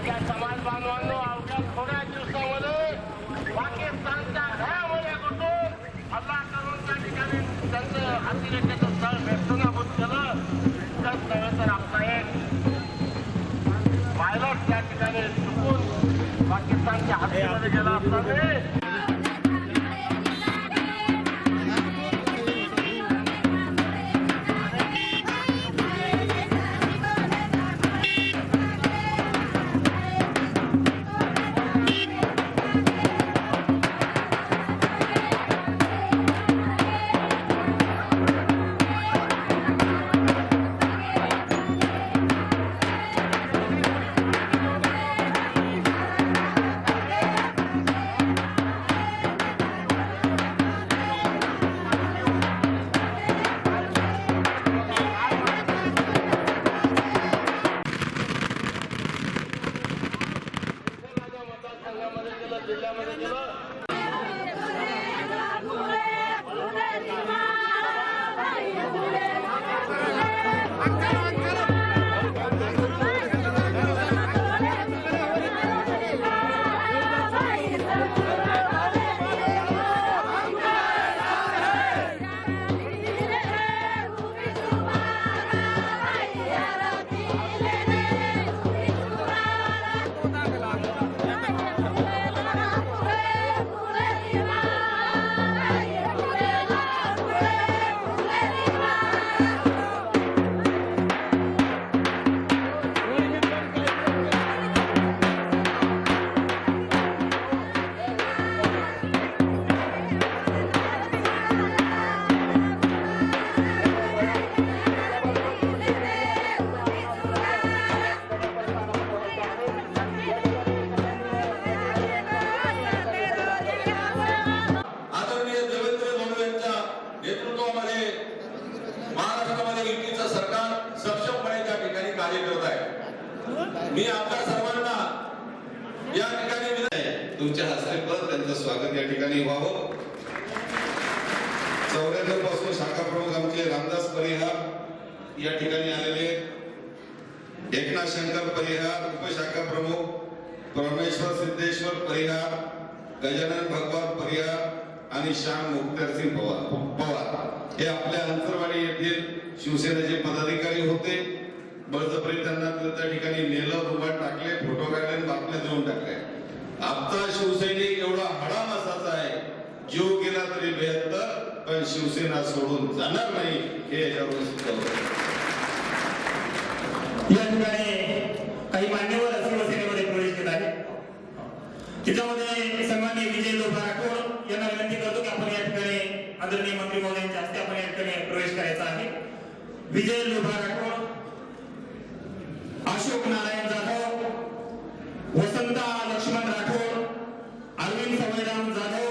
माझ्या समाज बांधवांनो अवघ्या थोड्या दिवसामध्ये पाकिस्तानच्या घरामध्ये घुसून हल्ला करून त्या ठिकाणी त्यांचं अतिरेक्याचं स्थळ भेटून केलं इतकंच नव्हे तर आपला एक पायलट त्या ठिकाणी चुकून पाकिस्तानच्या हद्दीमध्ये गेला असताना पासून शाखा प्रमुख आमचे रामदास परिहार या ठिकाणी आलेले एकनाथ शंकर परिहार उपशाखा प्रमुख परमेश्वर सिद्धेश्वर परिहार गजानन भगवान परिहार आणि श्याम मुक्तारसिंग पवार पवार. हे आपल्या अंतरवाडी येथील शिवसेनेचे पदाधिकारी होते. बळजबरी त्यांना त्या ठिकाणी नेलं रुमात टाकले फोटो काढले आणि बातम्या देऊन टाकले आमचा शिवसैनिक एवढा हडामासाचा आहे. जीव गेला तरी बेहत्तर पण शिवसेना सोडून जाणार नाही हे याच्यावरून सिद्ध होतं. या ठिकाणी काही मान्यवर शिवसेनेमध्ये प्रवेश घेत आहे त्याच्यामध्ये सन्माननीय विजय लोभा राठोड यांना विनंती करतो की आपण या ठिकाणी आदरणीय मंत्री महोदयांच्या हस्ते आपण या ठिकाणी प्रवेश करायचा आहे. विजय लोभा राठोड अशोक नारायण जाधव वसंता लक्ष्मण राठोड अरविंद सवयराम जाधव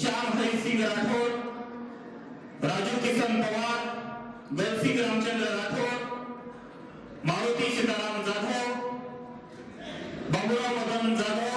श्याम हरी सिंग राठोड किसन पवार दलसिंग रामचंद्र राठोड मारुती सीताराम जाधव बाबुराव मदन जाधव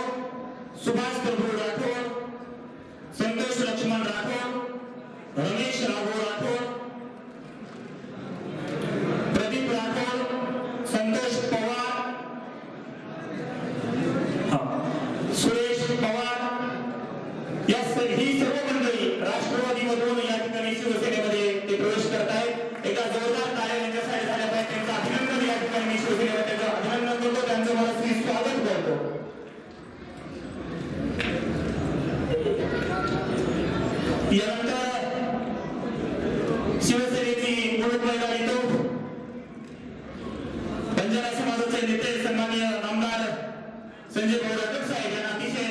संजय भाऊ साहेब यांना अतिशय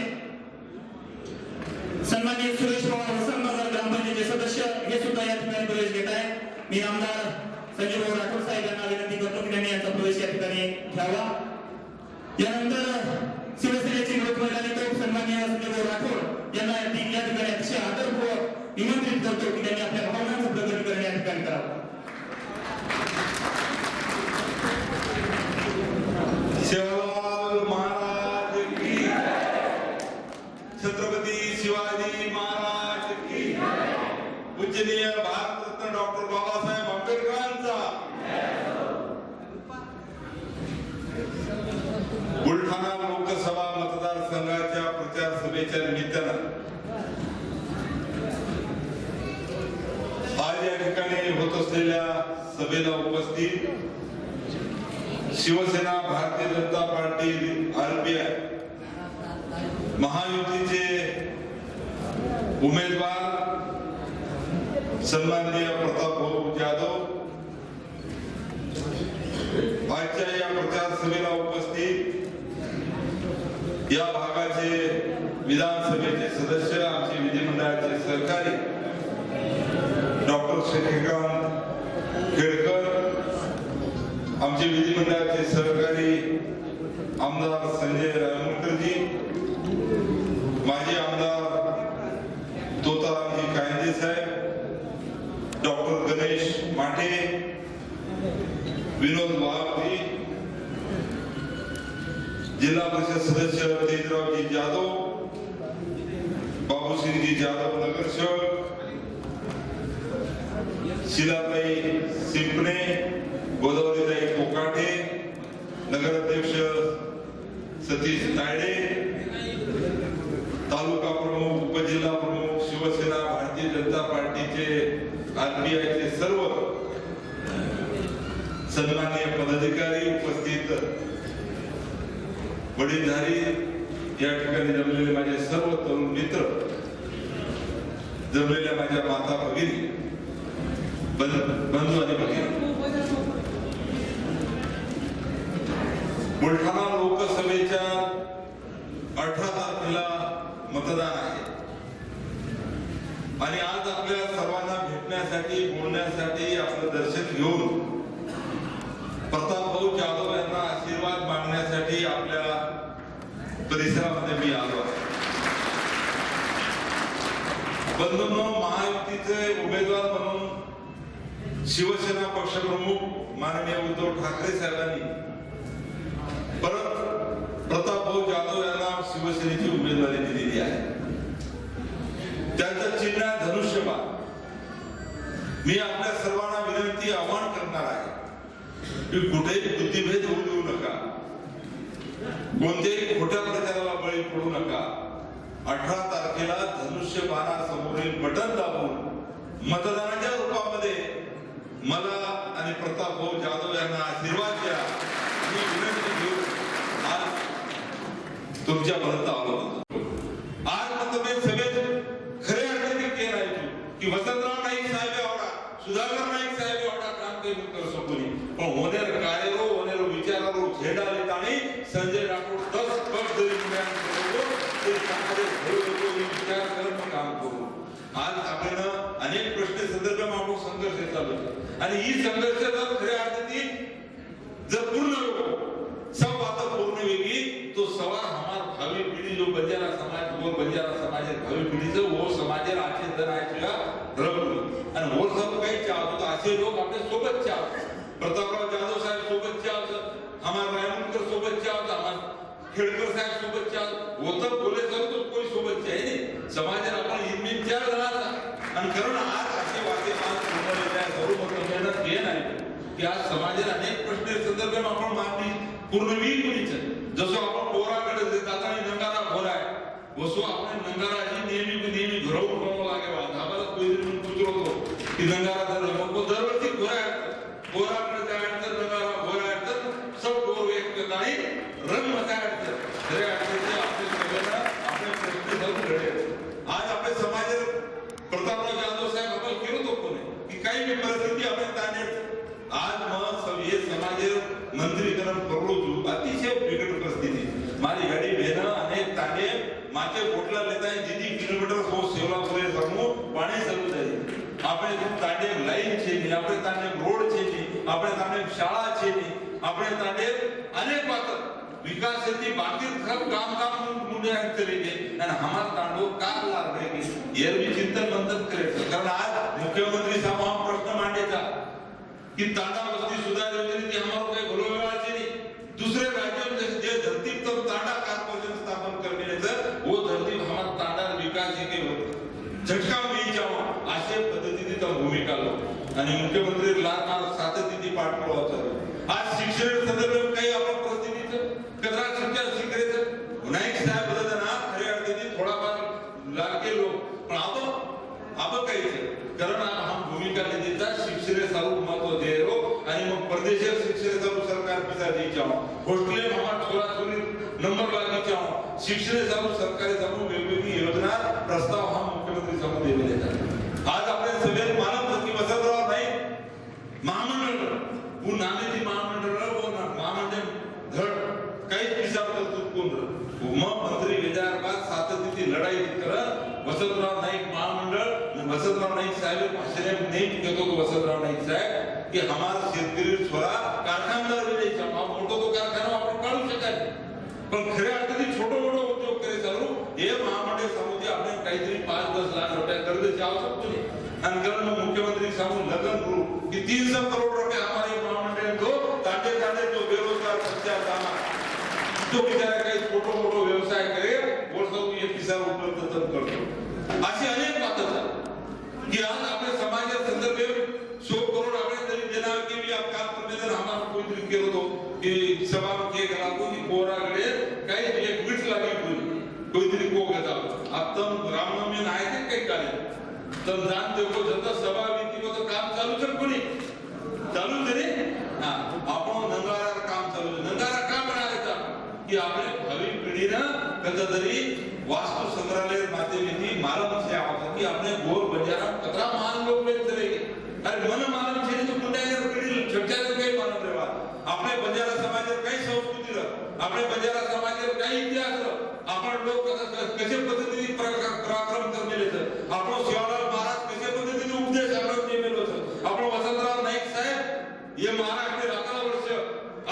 सन्मानित सुरेश पवार वसंत वसंतनगर ग्रामपंचायतीचे सदस्य हे सुद्धा या ठिकाणी प्रवेश घेत आहे मी आमदार संजय भाऊ राठोड साहेब यांना विनंती करतो की त्यांनी यांचा प्रवेश या ठिकाणी घ्यावा. यानंतर शिवसेनेचे लोक मैदानी तो सन्माननीय संजय भाऊ राठोड यांना या ठिकाणी अतिशय आदरपूर्वक निमंत्रित करतो की त्यांनी आपल्या भावनांचं प्रकटीकरण या ठिकाणी करावं. सभेला उपस्थित शिवसेना, भारतीय जनता पार्टी आरपीआय महायुतीचे उमेदवार सन्माननीय प्रताप भाऊ जाधव आजच्या या प्रचार सभेला उपस्थित या भागाचे विधानसभेचे सदस्य, आमचे विधिमंडळाचे सहकारी डॉक्टर शशिकांत आमचे विधिमंडळाचे सहकारी आमदार संजय रायमुलकरजी माजी आमदार तोतारामजी कायंदे साहेब डॉक्टर गणेश माठे विनोद वाघजी जिल्हा परिषद सदस्य तेजरावजी जाधव बाबूसिंगजी जाधव नगरसेवक शिलाबाई सिंपणे गोदावरीताई कोकाटे नगराध्यक्ष सतीश तायडे तालुका प्रमुख उपजिल्हा प्रमुख शिवसेना भारतीय जनता पार्टीचे आरपीआयचे सर्व सन्मान्य पदाधिकारी उपस्थित. वडीलधारी या ठिकाणी जमलेले माझे सर्व तरुण मित्र जमलेल्या माझ्या माता भगिनी बंधू आणि भगिनी. बुलढाणा लोकसभेच्या अठरा तारखेला मतदान आहे. आणि आज आपल्या सर्वांना भेटण्यासाठी बोलण्यासाठी आपलं दर्शन घेऊन प्रतापभाऊ जाधव यांना आशीर्वाद मागण्यासाठी आपल्या परिसरामध्ये मी आलो आहे. बंधूंनो महायुतीचे उमेदवार म्हणून शिवसेना पक्षप्रमुख माननीय उद्धव ठाकरे साहेबांनी परत प्रतापभाऊ जाधव यांना शिवसेनेची उमेदवारी दिलेली आहे. त्यांचं चिन्ह धनुष्यबाण. मी आपल्या सर्वांना विनंती आवाहन करणार आहे की कुठेही बुद्धिभेद होऊ देऊ नका. कोणत्याही खोट्या प्रचाराला बळी पडू नका. अठरा तारखेला धनुष्य बाणासमोरील बटन दाबून मतदानाच्या रूपामध्ये मला आणि प्रताप भाऊ जाधव यांना आशीर्वाद द्या मी विनंती घेऊन आज तुमच्यापर्यंत आलो. होतो आज तुम्ही सभेत खरे अर्थाने केलं आहे की वसंतराव नाईक साहेब एवढा सुधाकर नाईक साहेब एवढा काम काही उत्तर सोपली पण होणार कार्यारो हो? होणार विचारावर झेंडा आणि संजय राठोड दस पट जरी मुलांना बोलवतो, विचार करत काम करू. आज आपण अनेक प्रश्न संदर्भात आपण संघर्ष चालू आणि ही संघर्ष जर खऱ्या अर्थाने जर पूर्ण हो सब बात पूर्ण वेगळी तो सवाल हमार भावी पिढी जो बंजारा समाज वो बंजारा समाज है भावी पिढीचं वो समाजेर आचे आणि वो सब काही चाहतो तर असे लोक आपल्या सोबतचे आहोत प्रतापराव जाधव साहेब सोबतचे आहोत हमार रायमुलकर सोबतचे आहोत हमार खेडकर साहेब सोबतचे आहोत वो बोले तर तो कोई सोबत आहे नाही. समाजात आपण इनमिन चार जणांचा. आणि कारण आज असे वाटे आज पूर्ण नाही की आज समाजात अनेक प्रश्न संदर्भात आपण मागणी पूर्ण वीर जसं आपण पोराकडे जाताना नंगारा भोर आहे वसो आपण नंगाराची नेहमी नेहमी घरवून बनवावं लागेल. धाबाला कोणी म्हणून पुजवतो की नंगारा धर मग तो दरवर्षी घोर आहे पोराकडे जायचं नंगारा घोर आहे तर सब डोर व्यक्त પોટલા લેતા જીતી કિલોમીટર સો સેવલાપુરે સમૂહ પાણી શરૂ થઈ આપણે તાંડે લાઈન છે ની આપણે તાંડે રોડ છે ની આપણે તાંડે શાળા છે ની આપણે તાંડે અનેક વાત વિકાસથી બાકી सब काम काम मुंडे चले गए आणि हमार तांडो का लाग रहे एर भी चिंतन मंथन करायचं कारण आज मुख्यमंत्री साहेब हा प्रश्न मांडायचा की तांडा आणि मुख्यमंत्री लागणार सातत्याने पाठपुरावा चालू आज शिक्षण संदर्भात काही आपण परिस्थितीचं कचरा शिक्षण शिकायचं नाईक साहेब बदलताना खऱ्या अर्थाने थोडा नंबर लागीच्या शिक्षणे जाऊ सरकारी जाऊ वेगवेगळी योजना प्रस्ताव हा मुख्यमंत्री समोर दिलेले आहेत आज आपल्या सभेत मानव की वसंतराव नाही महामंडळ वो नामेची महामंडळ महामंडळ धड काहीच पिसाब तरतूद कोण मग मंत्री विजयाबाद सातत्याची लढाई कर वसंतराव नाईक महामंडळ वसंतराव नाईक साहेब भाषण नेम घेतो वसंतराव नाईक साहेब की हमारा शेतकरी छोरा कारखानदार विजयचा हा मोठो तो कारखाना आपण काढू शकाय पण खऱ्या अर्थाने छोटो मोठो उद्योग करे चालू हे महामंडळ समिती आपण काहीतरी पाच दस लाख रुपये कर्ज आवश्यकता शकतो आणि कारण मग मुख्यमंत्री सांगून लग्न करू की तीन सौ करोड रुपये हमारे महामंडळ दो तांडे तांडे जो बेरोजगार सध्या जाणार तो बिचारा काही मोठा मोठा व्यवसाय करेल वळतो एक पिसार उपलब्ध तर करतो. अशी अनेक बातच आहे कि आज आपल्या समाजा संदर्भ सो करोड आपने तरी देना की मी आप काम करने दर हमारा कोई तरीके हो तो कि सभा में किए गला को कि कोरा गड़े कई एक बीट लगी हुई कोई तरी को गया आता तम रामनवमी नाही ते काही काय तर दान देवको जनता सभा विधीवर काम चालू तर कोणी? चालू तरी हा. आपण नंगारा काम चालू नंगारा की आपल्या भावी पिढीनं कसं तरी वास्तु संग्रहालय माध्यमेती मालम से आवता की आपले गोर बजारा कतरा मान लोक वेच रे अरे मन मालम छे तो कुंडायर पिढी छटच्या काही मानत रेवा आपले बजारा समाजात काही संस्कृती र. आपले बजारा समाजात काही इतिहास आपण लोक कसे पद्धतीने पराक्रम करलेले तर आपण शिवालाल महाराज कसे पद्धतीने उपदेश आपण नेमेलो तर आपण वसंतराव नाईक साहेब हे महाराष्ट्र अकरा वर्ष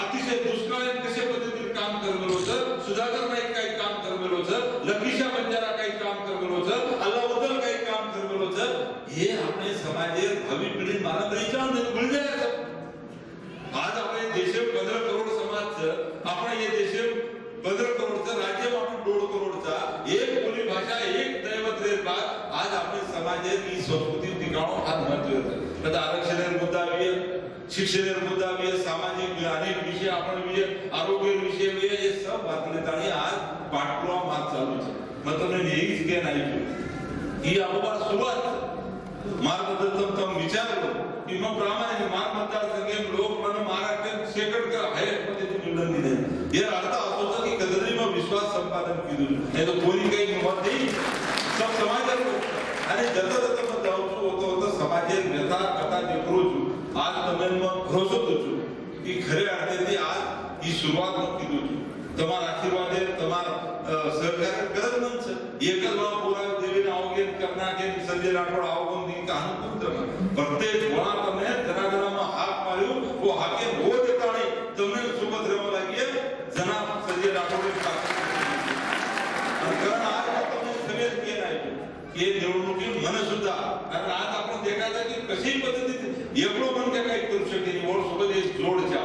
अतिशय दुष्काळात कशा पद्धतीने काम करमेल होतं सुधाकर नाईक काही काम करमेल होतं लकीशा बंजारा काही काम करमेल होतं अल्लाबद्दल काही काम करमेल होतं हे आपले समाजे भावी पिढी मला तरी गुळजायचं आज आपले देश पंधरा करोड समाजचं आपण हे देश पंधरा करोडचं राज्य आपण दोन करोडचा एक बोली भाषा एक दैवत रे बात आज आपले समाजे ही संस्कृती टिकावणं फार महत्वाचं आता आरक्षण मुद्दा बी आहे, शिक्षण मुद्दा बी सामाजिक अनेक विषय आपण बी आरोग्य विषय बी हे सब बातमीत आणि आज पाठपुरावा मात चालू છે मतलब नेहीच કે नाही ही अगोदर सुरुवात. मार्गदर्शन तम विचारलो की मग प्रामाणिक मार मतदारसंघे लोक मन महाराष्ट्रात शेकड कर आहे मध्ये निवडून दिले हे अर्थ असं की कदरी मग विश्वास संपादन केलं. नाही तर कोणी काही मत नाही सब અને જતો જતો પણ જાઉં છું હોતો હોતો સમાજે વ્યથા કરતા નીકળું છું. આજ તમે ભરોસો દઉં છું કે ખરે અર્થેથી આજ એ શરૂઆતમાં કીધું છું. તમારા આશીર્વાદે તમારા સરકાર ગરમ છે. એક જ ભાવ પુરા દેવીને આવો કરના કે સંજય રાઠોડ આવો કોણ કાનું કોણ તમે પ્રત્યેક ઘોડા તમે જનાગરામાં હાથ માર્યો તો હાકે હો દેતાણી તમને સુભદ્રમાં લાગીએ જના સંજય રાઠોડ की हे निवडणुकीत मन सुद्धा कारण आज आपण देखायचं की कशी पद्धती एवढं मन काय काही करू शकते निवड सोबत एक जोडच्या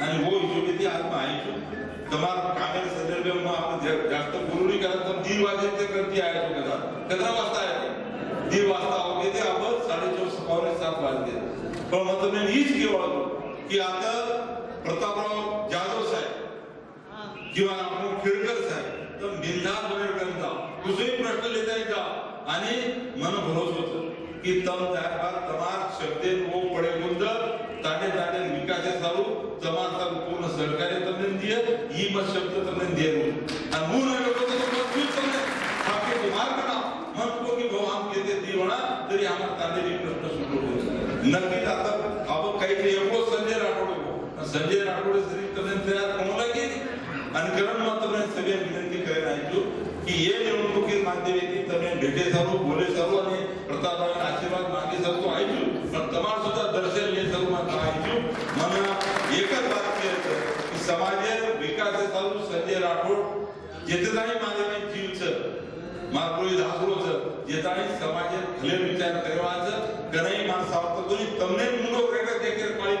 आणि वो हिशोबे ती आज माहिती તમારા કામેર સંદર્ભમાં આપણે જે- જાસ્ત બોલું નહીં કારણ તમે દીડ વાગે તે કરતી આવ્યા છો કદાચ કેટલા વાગતા આવ્યા દીડ વાગતા આવો તે आपण साडेचार पावणे सात वाजले पण मग तुम्ही हीच केवळ की आता प्रतापराव जाधव साहेब किंवा आपण खेळकर साहेब तर बिंदास वगैरे करत जा कुठेही प्रश्न लिहिता येता आणि मन भरोस होत की तम त्यापात तमार शब्दे वो पडे गुंदर ताने ताने विकासे सारू तमार तारू पूर्ण सरकारी तमने दिए ही मत शब्द तमने दिए रो और मुंह ने लोगों मजबूत तमने आपके दिमाग करा की तरी आम ताने भी प्रश्न सुनो नक्की आता अब काही एवढं संजय राठोड संजय राठोड श्री तमने तयार कोणाला केली ಅನುಕರಣ ಮಾತ್ರ ಸಭೆಯ ವಿನಂತಿ ಕರೆನಾಯ್ತು की ये निवडणुकीत मान्य व्यक्ती तुम्ही भेटे सर्व बोले सर्व आणि प्रतापने आशीर्वाद मागे सर्व ऐकू पण तमार सुद्धा दर्शन हे सर्व मात्र ऐकू म्हणून एकच वाक्य की समाज विकास चालू संजय राठोड. येते नाही माझ्या मी जीवच मारपोळी धाकरोच येता समाज भले विचार करवाच कनई माणसावर तुम्ही तमने मुलो रेखा देखील पाळी